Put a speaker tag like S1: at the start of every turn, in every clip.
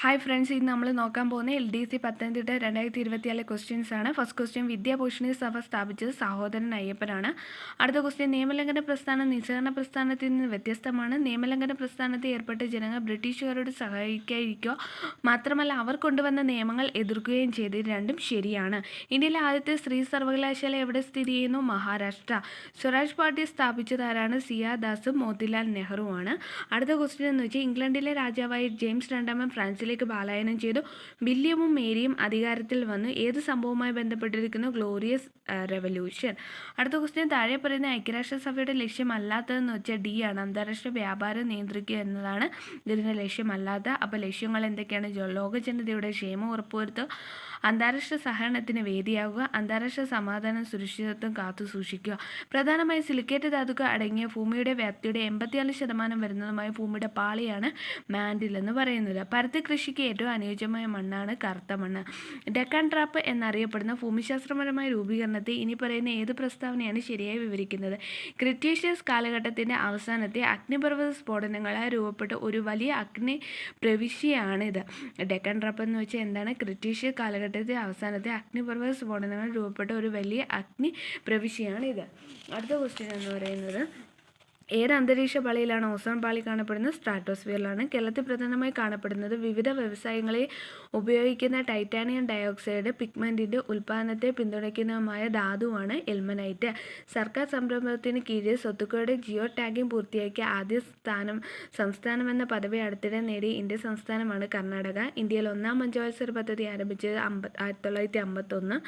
S1: Hi friends ഇന്ന് നമ്മൾ നോക്കാൻ പോകുന്ന എൽ ഡി സി പത്തനംതിട്ട രണ്ടായിരത്തി ഇരുപത്തിയാലെ ക്വസ്റ്റ്യൻസ് ആണ്. ഫസ്റ്റ് ക്വസ്റ്റ്യൻ വിദ്യാഭൂഷണി സഭ സ്ഥാപിച്ചത് സഹോദരൻ അയ്യപ്പനാണ്. അടുത്ത ക്വസ്റ്റ്യൻ നിയമലംഘന പ്രസ്ഥാനം നിസ്സഹകരണ പ്രസ്ഥാനത്തിൽ നിന്ന് വ്യത്യസ്തമാണ്. നിയമലംഘന പ്രസ്ഥാനത്തിൽ ഏർപ്പെട്ട ജനങ്ങൾ ബ്രിട്ടീഷുകാരോട് സഹായിക്കാതിരിക്കുക മാത്രമല്ല അവർ കൊണ്ടുവന്ന നിയമങ്ങൾ എതിർക്കുകയും ചെയ്ത് രണ്ടും ശരിയാണ്. ഇന്ത്യയിലെ ആദ്യത്തെ സ്ത്രീ സർവകലാശാല എവിടെ സ്ഥിതി ചെയ്യുന്നു? മഹാരാഷ്ട്ര. സ്വരാജ് പാർട്ടി സ്ഥാപിച്ചതാരാണ് സിയാ ദാസും മോത്തിലാൽ നെഹ്റുവാണ്. അടുത്ത ക്വസ്റ്റ്യൻ എന്ന് വെച്ചാൽ ഇംഗ്ലണ്ടിലെ രാജാവായ ജെയിംസ് രണ്ടാമൻ ഫ്രാൻസിലേക്ക് പാലായനം ചെയ്തു. വില്യമും മേരിയും അധികാരത്തിൽ വന്നു ഏത് സംഭവവുമായി ബന്ധപ്പെട്ടിരിക്കുന്നു? Glorious revolution. അടുത്ത ക്വസ്റ്റ്യൻ താഴെ പറയുന്ന ഐക്യരാഷ്ട്രസഭയുടെ ലക്ഷ്യമല്ലാത്തതെന്ന് വെച്ചാൽ ഡി ആണ് അന്താരാഷ്ട്ര വ്യാപാരം നിയന്ത്രിക്കുക എന്നതാണ് ഇതിന്റെ ലക്ഷ്യമല്ലാത്ത. അപ്പോൾ ലക്ഷ്യങ്ങൾ എന്തൊക്കെയാണ്? ജോ- ലോക ജനതയുടെ ക്ഷേമം ഉറപ്പുവരുത്തുക അന്താരാഷ്ട്ര സഹകരണത്തിന് വേദിയാവുക അന്താരാഷ്ട്ര സമാധാനം സുരക്ഷിതത്വം കാത്തു സൂക്ഷിക്കുക. പ്രധാനമായും സിലിക്കേറ്റ് ധാതുക്കൾ അടങ്ങിയ ഭൂമിയുടെ വ്യാപ്തിയുടെ എൺപത്തിനാല് ശതമാനം വരുന്നതുമായ ഭൂമിയുടെ പാളിയാണ് മാൻഡിൽ എന്ന് പറയുന്നത്. പരുത്തി കൃഷിക്ക് ഏറ്റവും അനുയോജ്യമായ മണ്ണാണ് കറുത്ത മണ്ണ്. ഡെക്കാൻ ട്രാപ്പ് എന്നറിയപ്പെടുന്ന ഭൂമിശാസ്ത്രപരമായ രൂപീകരണത്തെ ഇനി പറയുന്ന ഏത് പ്രസ്താവനയാണ് ശരിയായി വിവരിക്കുന്നത്? ക്രിറ്റീഷ്യസ് കാലഘട്ടത്തിന്റെ അവസാനത്തെ അഗ്നിപർവത സ്ഫോടനങ്ങളാൽ രൂപപ്പെട്ട ഒരു വലിയ അഗ്നി പ്രവിശ്യയാണിത് ഡെക്കാൻ ട്രാപ്പ് എന്ന് വെച്ചാൽ എന്താണ്? ക്രിറ്റീഷ്യസ് കാലഘട്ടത്തിന്റെ അവസാനത്തെ അഗ്നിപർവത സ്ഫോടനങ്ങൾ രൂപപ്പെട്ട ഒരു വലിയ അഗ്നി പ്രവിശ്യയാണിത് അടുത്ത ക്വസ്റ്റ്യൻ എന്ന് പറയുന്നത് ഏത് അന്തരീക്ഷ പാളിയിലാണ് ഓസോൺ പാളി കാണപ്പെടുന്നത്? സ്ട്രാറ്റോസ്ഫിയറിലാണ്. കേരളത്തിൽ പ്രധാനമായി കാണപ്പെടുന്നത് വിവിധ വ്യവസായങ്ങളിൽ ഉപയോഗിക്കുന്ന ടൈറ്റാനിയം ഡയോക്സൈഡ് പിഗ്മെന്റിന്റെ ഉൽപ്പാദനത്തെ പിന്തുണയ്ക്കുന്നതുമായ ധാതുവാണ് എൽമനൈറ്റ്. സർക്കാർ സംരംഭത്തിന് കീഴിൽ സ്വത്തുക്കളുടെ ജിയോ ടാഗിംഗ് പൂർത്തിയാക്കിയ ആദ്യ സ്ഥാനം സംസ്ഥാനമെന്ന പദവി അടുത്തിടെ നേടിയ ഇന്ത്യ സംസ്ഥാനമാണ് കർണാടക. ഇന്ത്യയിൽ ഒന്നാം പഞ്ചവത്സര പദ്ധതി ആരംഭിച്ചത് അമ്പ ആയിരത്തി തൊള്ളായിരത്തി അമ്പത്തൊന്ന്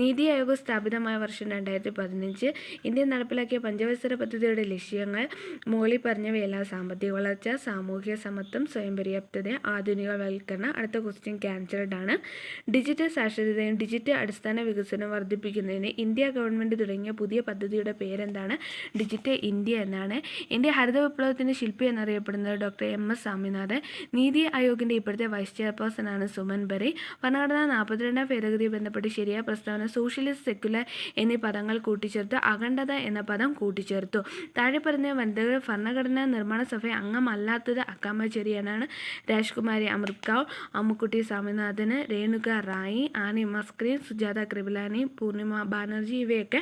S1: നീതി ആയോഗ് സ്ഥാപിതമായ വർഷം രണ്ടായിരത്തി പതിനഞ്ച് ഇന്ത്യ നടപ്പിലാക്കിയ പഞ്ചവത്സര പദ്ധതിയുടെ ലക്ഷ്യങ്ങൾ മുകളിൽ പറഞ്ഞവയെല്ലാം സാമ്പത്തിക വളർച്ച സാമൂഹിക സമത്വം സ്വയം പര്യാപ്തത ആധുനികവൽക്കരണം. അടുത്ത ക്വസ്റ്റ്യൻ ക്യാൻസൽഡ് ആണ് ഡിജിറ്റൽ സാക്ഷരതയും ഡിജിറ്റൽ അടിസ്ഥാന വികസനം വർദ്ധിപ്പിക്കുന്നതിന് ഇന്ത്യ ഗവൺമെന്റ് തുടങ്ങിയ പുതിയ പദ്ധതിയുടെ പേരെന്താണ്? ഡിജിറ്റൽ ഇന്ത്യ എന്നാണ്. ഇന്ത്യ ഹരിത വിപ്ലവത്തിന്റെ ശില്പി എന്നറിയപ്പെടുന്നത് ഡോക്ടർ എം എസ് സ്വാമിനാഥൻ. നീതി ആയോഗിന്റെ ഇപ്പോഴത്തെ വൈസ് ചെയർപേഴ്സൺ ആണ് സുമൻ ബറി. ഭരണഘടന നാൽപ്പത്തിരണ്ടാം ഭേദഗതിയെ ബന്ധപ്പെട്ട് ശരിയായ പ്രസ്താവന സോഷ്യലിസ്റ്റ് സെക്യുലർ എന്നീ പദങ്ങൾ കൂട്ടിച്ചേർത്ത്. അഖണ്ഡത എന്ന പദം കൂട്ടിച്ചേർത്തു. താഴെ പറഞ്ഞ വനിതകൾ ഭരണഘടനാ നിർമ്മാണ സഭ അംഗമല്ലാത്തത് അക്കാമ ചെറിയാനാണ് രാജ്കുമാരി അമൃത് കൗർ അമ്മുക്കുട്ടി സ്വാമിനാഥന് രേണുക റായി ആനി മസ്ക്രീൻ സുജാത കൃപിലാനി പൂർണിമ ബാനർജി ഇവയൊക്കെ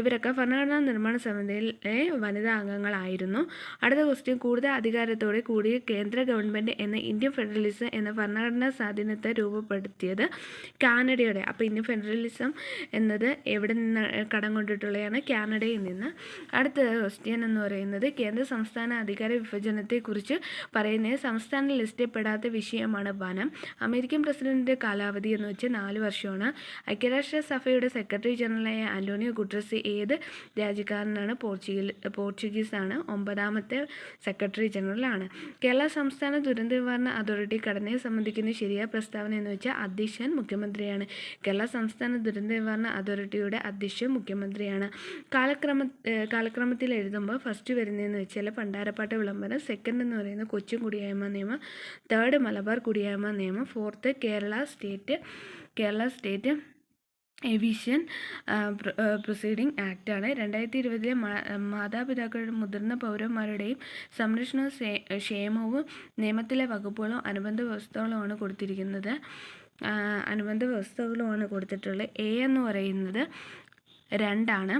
S1: ഇവരൊക്കെ ഭരണഘടനാ നിർമ്മാണ സമിതിയിലെ വനിതാ അംഗങ്ങളായിരുന്നു അടുത്ത ക്വസ്റ്റ്യൻ കൂടുതൽ അധികാരത്തോടെ കൂടി കേന്ദ്ര ഗവൺമെന്റ് എന്ന ഇന്ത്യൻ ഫെഡറലിസം എന്ന ഭരണഘടനാ സ്വാധീനത്തെ രൂപപ്പെടുത്തിയത് കാനഡയുടെ. അപ്പോൾ ഇന്ത്യൻ ഫെഡറലിസം എന്നത് എവിടെ നിന്ന് കടം കൊണ്ടിട്ടുള്ളതാണ്? കാനഡയിൽ നിന്ന്. അടുത്ത ക്വസ്റ്റ്യൻ എന്ന് പറയുന്നത് കേന്ദ്ര സംസ്ഥാന അധികാര വിഭജനത്തെക്കുറിച്ച് പറയുന്നത് സംസ്ഥാന ലിസ്റ്റിൽ പെടാത്ത വിഷയമാണ് വനം. അമേരിക്കൻ പ്രസിഡന്റിന്റെ കാലാവധി എന്ന് വെച്ചാൽ നാല് വർഷമാണ്. ഐക്യരാഷ്ട്ര സഭയുടെ സെക്രട്ടറി ജനറലായ അന്റോണിയോ ഗുട്രസ് ഏത് രാജ്യക്കാരനാണ്? പോർച്ചുഗൽ പോർച്ചുഗീസാണ്. ഒമ്പതാമത്തെ സെക്രട്ടറി ജനറലാണ്. കേരള സംസ്ഥാന ദുരന്ത നിവാരണ അതോറിറ്റി ഘടനയെ സംബന്ധിക്കുന്ന ശരിയായ പ്രസ്താവന എന്ന് വെച്ചാൽ അധ്യക്ഷൻ മുഖ്യമന്ത്രിയാണ്. കേരള സംസ്ഥാന ദുരന്ത നിവാരണ അതോറിറ്റിയുടെ അധ്യക്ഷൻ മുഖ്യമന്ത്രിയാണ്. കാലക്രമ കാലക്രമത്തിൽ എഴുതുമ്പോൾ ഫസ്റ്റ് വരുന്നതെന്ന് വെച്ചാൽ പണ്ടാരപ്പാട്ട് വിളംബരം സെക്കൻഡ് എന്ന് പറയുന്നത് കൊച്ചും കുടിയായ്മ നിയമം തേർഡ് മലബാർ കുടിയായ്മ നിയമം fourth Kerala state Kerala state eviction proceeding ആക്റ്റാണ്. രണ്ടായിരത്തി ഇരുപതിലെ മാതാപിതാക്കളുടെ മുതിർന്ന പൗരന്മാരുടെയും സംരക്ഷണവും ക്ഷേമവും നിയമത്തിലെ വകുപ്പുകളും അനുബന്ധ വ്യവസ്ഥകളുമാണ് കൊടുത്തിരിക്കുന്നത്. അനുബന്ധ വ്യവസ്ഥകളുമാണ് കൊടുത്തിട്ടുള്ളത്. എ എന്ന് പറയുന്നത് രണ്ടാണ്.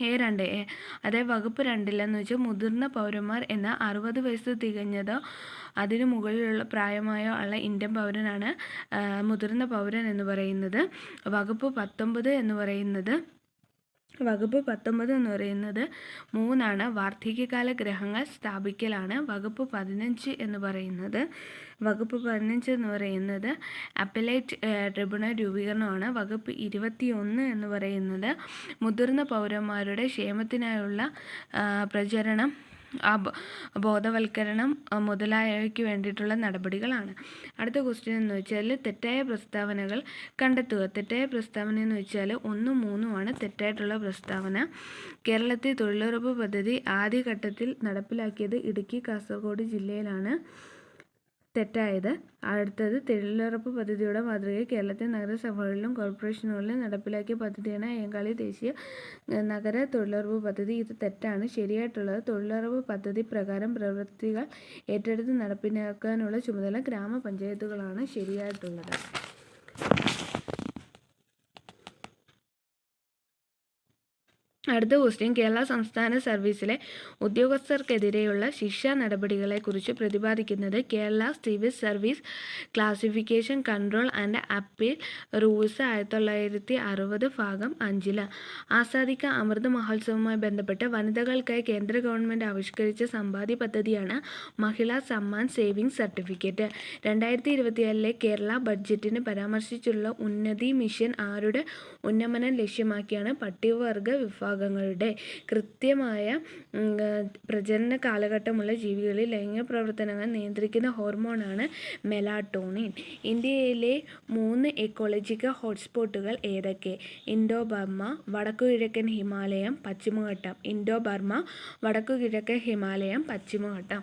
S1: എ രണ്ട് എ അതേ വകുപ്പ് രണ്ടിലെന്ന് വെച്ചാൽ മുതിർന്ന പൗരന്മാർ എന്ന അറുപത് വയസ്സ് തികഞ്ഞതോ അതിനു മുകളിലുള്ള പ്രായമായോ ഉള്ള ഇന്ത്യൻ പൗരനാണ് മുതിർന്ന പൗരൻ എന്ന് പറയുന്നത്. വകുപ്പ് പത്തൊമ്പത് എന്ന് പറയുന്നത്. വകുപ്പ് പത്തൊമ്പത് എന്ന് പറയുന്നത് മൂന്നാണ്. വാർദ്ധക്യകാല ഗ്രഹങ്ങൾ സ്ഥാപിക്കലാണ്. വകുപ്പ് പതിനഞ്ച് എന്ന് പറയുന്നത്. വകുപ്പ് പതിനഞ്ച് എന്ന് പറയുന്നത് അപ്പലേറ്റ് ട്രിബ്യൂണൽ രൂപീകരണമാണ്. വകുപ്പ് ഇരുപത്തി ഒന്ന് എന്ന് പറയുന്നത് മുതിർന്ന പൗരന്മാരുടെ ക്ഷേമത്തിനായുള്ള പ്രചരണം ബോധവൽക്കരണം മുതലായവയ്ക്ക് വേണ്ടിയിട്ടുള്ള നടപടികളാണ്. അടുത്ത ക്വസ്റ്റ്യൻ എന്ന് വെച്ചാൽ തെറ്റായ പ്രസ്താവനകൾ കണ്ടെത്തുക. തെറ്റായ പ്രസ്താവന എന്ന് വെച്ചാൽ ഒന്നും മൂന്നുമാണ് തെറ്റായിട്ടുള്ള പ്രസ്താവന. കേരളത്തിൽ തൊഴിലുറപ്പ് പദ്ധതി ആദ്യഘട്ടത്തിൽ നടപ്പിലാക്കിയത് ഇടുക്കി കാസർഗോഡ് ജില്ലയിലാണ്. തെറ്റായത്. അടുത്തത് തൊഴിലുറപ്പ് പദ്ധതിയുടെ മാതൃകയിൽ കേരളത്തിലെ നഗരസഭകളിലും കോർപ്പറേഷനുകളിലും നടപ്പിലാക്കിയ പദ്ധതിയാണ് അയ്യങ്കാളി ദേശീയ നഗര തൊഴിലുറപ്പ് പദ്ധതി. ഇത് തെറ്റാണ്. ശരിയായിട്ടുള്ളത്. തൊഴിലുറപ്പ് പദ്ധതി പ്രകാരം പ്രവൃത്തികൾ ഏറ്റെടുത്ത് നടപ്പിലാക്കാനുള്ള ചുമതല ഗ്രാമപഞ്ചായത്തുകളാണ് ശരിയായിട്ടുള്ളത്. അടുത്ത ക്വസ്റ്റ്യൻ കേരള സംസ്ഥാന സർവീസിലെ ഉദ്യോഗസ്ഥർക്കെതിരെയുള്ള ശിക്ഷാ നടപടികളെക്കുറിച്ച് പ്രതിപാദിക്കുന്നത് Kerala civil service classification control and appeal rules ആയിരത്തി തൊള്ളായിരത്തി അറുപത് ഭാഗം അഞ്ചിൽ. ആസാദിക്ക അമൃത് മഹോത്സവവുമായി ബന്ധപ്പെട്ട് വനിതകൾക്കായി കേന്ദ്ര ഗവൺമെന്റ് ആവിഷ്കരിച്ച സമ്പാദ്യ പദ്ധതിയാണ് മഹിളാ സമ്മാൻ സേവിംഗ് സർട്ടിഫിക്കറ്റ്. രണ്ടായിരത്തി ഇരുപത്തിയേഴിലെ കേരള ബഡ്ജറ്റിന് പരാമർശിച്ചുള്ള ഉന്നതി മിഷൻ ആരുടെ ഉന്നമനം ലക്ഷ്യമാക്കിയാണ് പട്ടികവർഗ വിഭാഗങ്ങളുടെ കൃത്യമായ പ്രജനന കാലഘട്ടമുള്ള ജീവികളിൽ ലൈംഗിക പ്രവർത്തനങ്ങൾ നിയന്ത്രിക്കുന്ന ഹോർമോണാണ് മെലാട്ടോണിൻ. ഇന്ത്യയിലെ മൂന്ന് എക്കോളജിക്കൽ ഹോട്ട്സ്പോട്ടുകൾ ഏതൊക്കെ? ഇൻഡോ വടക്കു കിഴക്കൻ ഹിമാലയം പശ്ചിമഘട്ടം. ഇൻഡോ വടക്കു കിഴക്കൻ ഹിമാലയം പശ്ചിമഘട്ടം.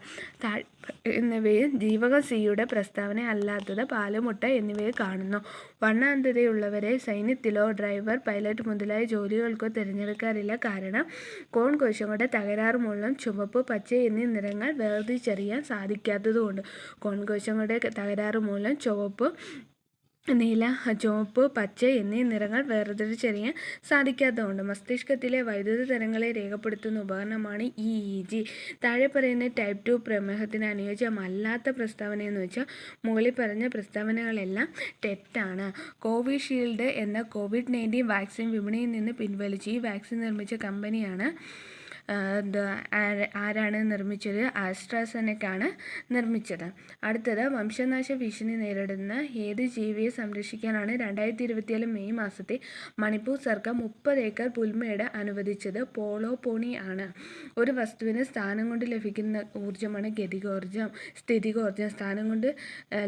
S1: എന്നിവയിൽ ജീവക സിയുടെ പ്രസ്താവന അല്ലാത്തത് പാലുമുട്ട എന്നിവയെ കാണുന്നു. വർണാന്ധതയുള്ളവരെ സൈന്യത്തിലോ ഡ്രൈവർ പൈലറ്റ് മുതലായ ജോലികൾക്കോ തിരഞ്ഞെടുക്കാറില്ല. കാരണം കോൺ കോശങ്ങളുടെ തകരാറ് മൂലം ചുവപ്പ് പച്ച എന്നീ നിറങ്ങൾ വേർതിരിച്ചറിയാൻ സാധിക്കാത്തതുകൊണ്ട് കോൺ കോശങ്ങളുടെ തകരാറ് മൂലം ചുവപ്പ് നീല ചുവപ്പ് പച്ച എന്നീ നിറങ്ങൾ വേർതിരിച്ചറിയാൻ സാധിക്കാത്തതുകൊണ്ട് മസ്തിഷ്കത്തിലെ വൈദ്യുത തരംഗങ്ങളെ രേഖപ്പെടുത്തുന്ന ഉപകരണമാണ് ഇ ഇ ജി താഴെ പറയുന്ന ടൈപ്പ് ടു പ്രമേഹത്തിന് അനുയോജ്യമല്ലാത്ത പ്രസ്താവന എന്ന് വെച്ചാൽ മുകളിൽ പറഞ്ഞ പ്രസ്താവനകളെല്ലാം തെറ്റാണ്. കോവിഷീൽഡ് എന്ന കോവിഡ് നയന്റീൻ വാക്സിൻ വിപണിയിൽ നിന്ന് പിൻവലിച്ച് ഈ വാക്സിൻ നിർമ്മിച്ച കമ്പനിയാണ് ആരാണ് നിർമ്മിച്ചത്? ആസ്ട്രാസെനക്കാണ് നിർമ്മിച്ചത്. അടുത്തത് വംശനാശ ഭീഷണി നേരിടുന്ന ഏത് ജീവിയെ സംരക്ഷിക്കാനാണ് രണ്ടായിരത്തി ഇരുപത്തിയേഴ് മെയ് മാസത്തെ മണിപ്പൂർ സർക്കാർ മുപ്പത് ഏക്കർ പുൽമേട് അനുവദിച്ചത്? പോളോ പോണി ആണ്. ഒരു വസ്തുവിന് സ്ഥാനം കൊണ്ട് ലഭിക്കുന്ന ഊർജമാണ് ഗതികോർജം. സ്ഥിതികോർജം. സ്ഥാനം കൊണ്ട്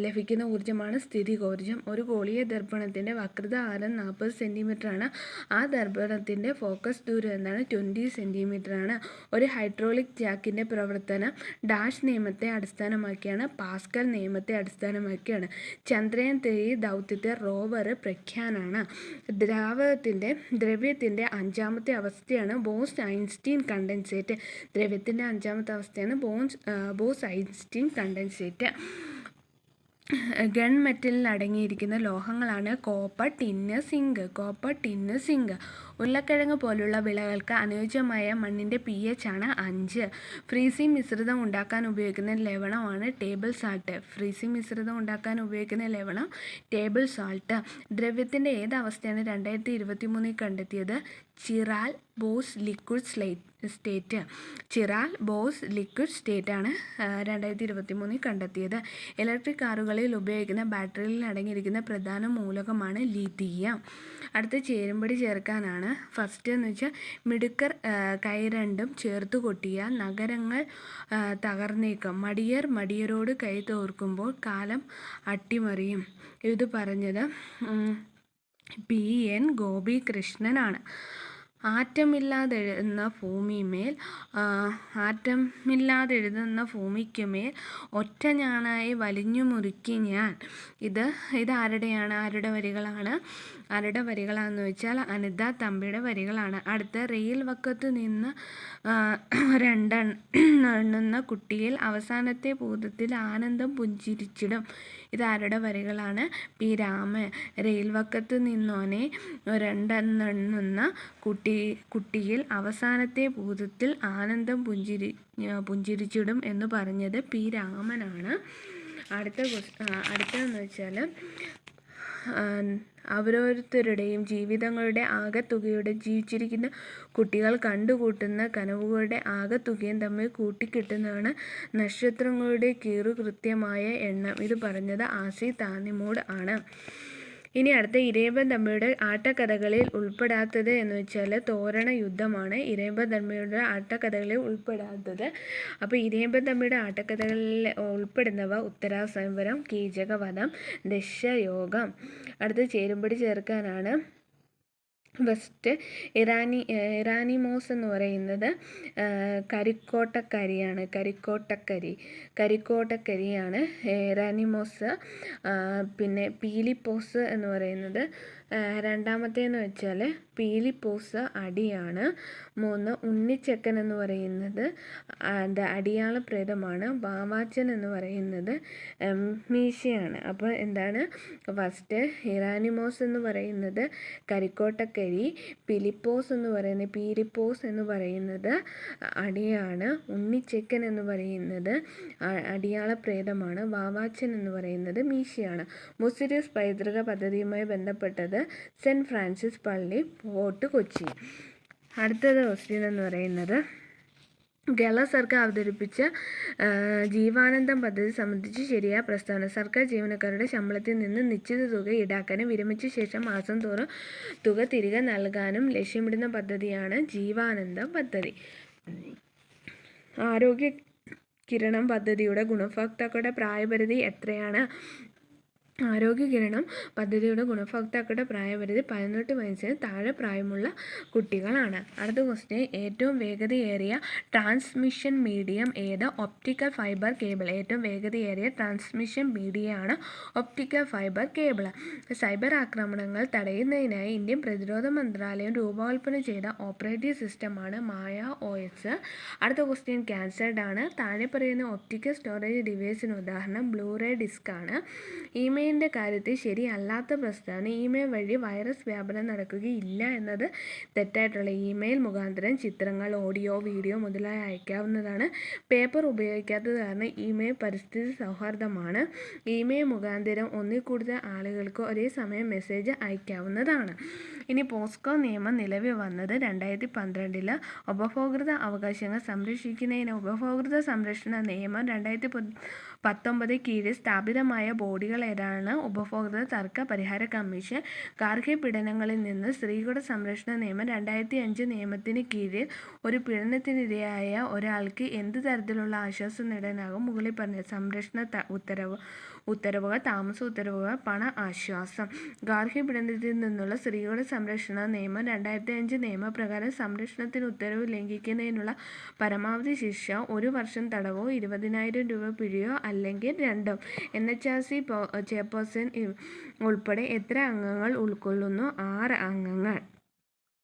S1: ലഭിക്കുന്ന ഊർജമാണ് സ്ഥിതികോർജം. ഒരു ഗോളീയ ദർപ്പണത്തിന്റെ വക്രത ആരം നാൽപ്പത് സെന്റിമീറ്ററാണ് ആ ദർപ്പണത്തിന്റെ ഫോക്കസ് ദൂരം എന്താണ്? ട്വന്റി സെന്റിമീറ്ററാണ് ആണ് ഒരു ഹൈഡ്രോളിക് ജാക്കിന്റെ പ്രവർത്തനം ഡാഷ് നിയമത്തെ അടിസ്ഥാനമാക്കിയാണ് പാസ്കൽ നിയമത്തെ അടിസ്ഥാനമാക്കിയാണ്. ചന്ദ്രയാൻ ത്രീ ദൗത്യത്തെ റോവർ പ്രഖ്യാനാണ്. ദ്രാവകത്തിന്റെ ദ്രവ്യത്തിന്റെ അഞ്ചാമത്തെ അവസ്ഥയാണ് ബോസ് ഐൻസ്റ്റീൻ കണ്ടൻസേറ്റ്. ദ്രവ്യത്തിന്റെ അഞ്ചാമത്തെ അവസ്ഥയാണ് ബോൺസ് ബോസ് ഐൻസ്റ്റീൻ കണ്ടൻസേറ്റ്. ഗൺ മെറ്റലിൽ അടങ്ങിയിരിക്കുന്ന ലോഹങ്ങളാണ് copper tin zinc. Copper tin zinc. ഉരുളക്കിഴങ്ങ് പോലുള്ള വിളകൾക്ക് അനുയോജ്യമായ മണ്ണിന്റെ പി എച്ച് ആണ് അഞ്ച്. ഫ്രീസി മിശ്രിതം ഉണ്ടാക്കാൻ ഉപയോഗിക്കുന്ന ലവണമാണ് ടേബിൾ സാൾട്ട്. ഫ്രീസി മിശ്രിതം ഉണ്ടാക്കാൻ ഉപയോഗിക്കുന്ന ലവണം ടേബിൾ സാൾട്ട്. ദ്രവ്യത്തിന്റെ ഏത് അവസ്ഥയാണ് രണ്ടായിരത്തി ഇരുപത്തി മൂന്നിൽ കണ്ടെത്തിയത്? Chiral Bose liquid slate state. Chiral Bose liquid state ആണ് രണ്ടായിരത്തി ഇരുപത്തി മൂന്നിൽ കണ്ടെത്തിയത്. ഇലക്ട്രിക് കാറുകളിൽ ഉപയോഗിക്കുന്ന ബാറ്ററിയിൽ അടങ്ങിയിരിക്കുന്ന പ്രധാന മൂലകമാണ് ലിഥിയം അടുത്ത ചേരുംപടി ചേർക്കാനാണ്. ഫസ്റ്റ് എന്ന് വെച്ചാൽ മിടുക്കർ കൈ രണ്ടും ചേർത്ത് കൊട്ടിയാൽ നഗരങ്ങൾ തകർന്നേക്കും. മടിയർ മടിയരോട് കൈ തോർക്കുമ്പോൾ കാലം അട്ടിമറിയും. ഇത് പറഞ്ഞത് പി എൻ ഗോപികൃഷ്ണനാണ്. ആറ്റമില്ലാതെഴുതുന്ന ഭൂമിമേൽ ആറ്റമില്ലാതെഴുതുന്ന ഭൂമിക്കുമേൽ ഒറ്റ ഞാനായി വലിഞ്ഞു മുറുക്കി ഞാൻ. ഇത് ഇതാരുടെയാണ് ആരുടെ വരികളാണ്? ആരുടെ വരികളാണെന്ന് വെച്ചാൽ അനിത തമ്പിയുടെ വരികളാണ്. അടുത്ത റെയിൽ വക്കത്ത് നിന്ന് രണ്ടെണ്ണുന്ന കുട്ടിയിൽ അവസാനത്തെ ഭൂതത്തിൽ ആനന്ദം പുഞ്ചിരിച്ചിടും. ഇതാരുടെ വരികളാണ്? പി. രാമൻ റെയിൽവക്കത്ത് നിന്നോനെ രണ്ടെണ്ണുന്ന കുട്ടി കുട്ടിയിൽ അവസാനത്തെ ഭൂതത്തിൽ ആനന്ദം പുഞ്ചിരി പുഞ്ചിരിച്ചിടും എന്ന് പറഞ്ഞത് പി. രാമനാണ്. അടുത്ത അടുത്തതെന്ന് വെച്ചാൽ അവരോരുത്തരുടെയും ജീവിതങ്ങളുടെ ആകെത്തുകയുടെ ജീവിച്ചിരിക്കുന്ന കുട്ടികൾ കണ്ടുകൂട്ടുന്ന കനവുകളുടെ ആകെത്തുകയും തമ്മിൽ കൂട്ടിക്കിട്ടുന്നതാണ് നക്ഷത്രങ്ങളുടെ കീറുകൃത്യമായ എണ്ണം. ഇത് പറഞ്ഞത് ആസി താന്നിമൂട് ആണ്. ഇനി അടുത്ത ഇരയമ്പൻ തമ്മിയുടെ ആട്ടക്കഥകളിൽ ഉൾപ്പെടാത്തത് എന്ന് വെച്ചാൽ തോരണ യുദ്ധമാണ്. ഇരയമ്പൻ തമ്മിയുടെ ആട്ടക്കഥകളിൽ ഉൾപ്പെടാത്തത്. അപ്പോൾ ഇരയമ്പൻ തമ്മിയുടെ ആട്ടക്കഥകളിൽ ഉൾപ്പെടുന്നവ ഉത്തരാസംവരം കീചകവധം ദശയോഗം. അടുത്ത് ചേരുംപടി ചേർക്കാനാണ്. ഫസ്റ്റ് ഇറാനി ഇറാനിമോസ് എന്ന് പറയുന്നത് കരിക്കോട്ടക്കരിയാണ്. കരിക്കോട്ടക്കരി. കരിക്കോട്ടക്കരിയാണ് ഇറാനിമോസ് പിന്നെ പീലിപ്പോസ് എന്ന് പറയുന്നത്. രണ്ടാമത്തേന്ന് വെച്ചാൽ പീലിപ്പൂസ് അടിയാണ്. മൂന്ന് ഉണ്ണിച്ചക്കൻ എന്ന് പറയുന്നത് അടിയാള പ്രേതമാണ് ബാവാച്ചൻ എന്ന് പറയുന്നത് മീശയാണ്. അപ്പോൾ എന്താണ്? ഫസ്റ്റ് ഇറാനിമോസ് എന്ന് പറയുന്നത് കരിക്കോട്ടക്കരി പിലിപ്പോസ് എന്ന് പറയുന്നത് പീലിപ്പോസ് എന്ന് പറയുന്നത് അടിയാണ്. ഉണ്ണിച്ചക്കൻ എന്ന് പറയുന്നത് അടിയാള പ്രേതമാണ് വാവാച്ചൻ എന്ന് പറയുന്നത് മീശയാണ്. മുസിരിയസ് പൈതൃക പദ്ധതിയുമായി ബന്ധപ്പെട്ടത് സെന്റ് ഫ്രാൻസിസ് പള്ളി ഫോർട്ട് കൊച്ചി. അടുത്തത് ക്വസ്റ്റ്യൻ എന്ന് പറയുന്നത് കേരള സർക്കാർ അവതരിപ്പിച്ച ജീവാനന്ദം പദ്ധതി സംബന്ധിച്ച് ശരിയായ പ്രസ്താവന. സർക്കാർ ജീവനക്കാരുടെ ശമ്പളത്തിൽ നിന്ന് നിശ്ചിത തുക ഈടാക്കാനും വിരമിച്ച ശേഷം മാസം തോറും തുക തിരികെ നൽകാനും ലക്ഷ്യമിടുന്ന പദ്ധതിയാണ് ജീവാനന്ദം പദ്ധതി. ആരോഗ്യ കിരണം പദ്ധതിയുടെ ഗുണഭോക്താക്കളുടെ പ്രായപരിധി എത്രയാണ്? ആരോഗ്യകിരണം പദ്ധതിയുടെ ഗുണഭോക്താക്കളുടെ പ്രായപരിധി പതിനെട്ട് വയസ്സിന് താഴെ പ്രായമുള്ള കുട്ടികളാണ്. അടുത്ത ക്വസ്റ്റ്യൻ ഏറ്റവും വേഗതയേറിയ ട്രാൻസ്മിഷൻ മീഡിയം ഏത്? ഒപ്റ്റിക്കൽ ഫൈബർ കേബിൾ ഏറ്റവും വേഗതയേറിയ ട്രാൻസ്മിഷൻ മീഡിയയാണ് ഒപ്റ്റിക്കൽ ഫൈബർ കേബിൾ സൈബർ ആക്രമണങ്ങൾ തടയുന്നതിനായി ഇന്ത്യൻ പ്രതിരോധ മന്ത്രാലയം രൂപകൽപ്പന ചെയ്ത ഓപ്പറേറ്റീവ് സിസ്റ്റമാണ് മായ ഒ എസ് അടുത്ത ക്വസ്റ്റ്യൻ ക്യാൻസർഡ് ആണ്. താഴെ പറയുന്ന ഒപ്റ്റിക്കൽ സ്റ്റോറേജ് ഡിവൈസിന് ഉദാഹരണം ബ്ലൂറേ ഡിസ്ക് ആണ്. ഇമെയിൽ ഇമെയിലിന്റെ കാര്യത്തിൽ ശരിയല്ലാത്ത പ്രസ്താവന ഇമെയിൽ വഴി വൈറസ് വ്യാപനം നടക്കുകയില്ല എന്നത് തെറ്റായിട്ടുള്ള ഇമെയിൽ മുഖാന്തരം ചിത്രങ്ങൾ ഓഡിയോ വീഡിയോ മുതലായ അയക്കാവുന്നതാണ് പേപ്പർ ഉപയോഗിക്കാത്തത് കാരണം ഇമെയിൽ പരിസ്ഥിതി സൗഹാർദ്ദമാണ്. ഇമെയിൽ മുഖാന്തരം ഒന്നിൽ കൂടുതൽ ആളുകൾക്ക് ഒരേ സമയം മെസ്സേജ് അയക്കാവുന്നതാണ് ഇനി പോസ്കോ നിയമം നിലവിൽ വന്നത് രണ്ടായിരത്തി പന്ത്രണ്ടിൽ ഉപഭോക്തൃ അവകാശങ്ങൾ സംരക്ഷിക്കുന്നതിന് ഉപഭോക്തൃ സംരക്ഷണ നിയമം രണ്ടായിരത്തി പത്തൊമ്പത് കീഴിൽ സ്ഥാപിതമായ ബോഡികൾ ഏതാണ്? ഉപഭോക്തൃ തർക്ക പരിഹാര കമ്മീഷൻ ഗാർഹിക പീഡനങ്ങളിൽ നിന്ന് സ്ത്രീകളുടെ സംരക്ഷണ നിയമം രണ്ടായിരത്തി അഞ്ച് നിയമത്തിന് കീഴിൽ ഒരു പീഡനത്തിനിരയായ ഒരാൾക്ക് എന്ത് തരത്തിലുള്ള ആശ്വാസം നേടാനാകും? മുകളിൽ പറഞ്ഞ സംരക്ഷണ ഉത്തരവ് ഉത്തരവുകൾ താമസ ഉത്തരവുകൾ പണ ആശ്വാസം. ഗാർഹിക പീഡനത്തിൽ നിന്നുള്ള സ്ത്രീകളുടെ സംരക്ഷണ നിയമം രണ്ടായിരത്തി അഞ്ച് നിയമപ്രകാരം സംരക്ഷണത്തിന് ഉത്തരവ് ലംഘിക്കുന്നതിനുള്ള പരമാവധി ശിക്ഷ ഒരു വർഷം തടവോ ഇരുപതിനായിരം രൂപ പിഴയോ അല്ലെങ്കിൽ രണ്ടും N H R C chairperson ഉൾപ്പെടെ എത്ര അംഗങ്ങൾ ഉൾക്കൊള്ളുന്നു? ആറ് അംഗങ്ങൾ.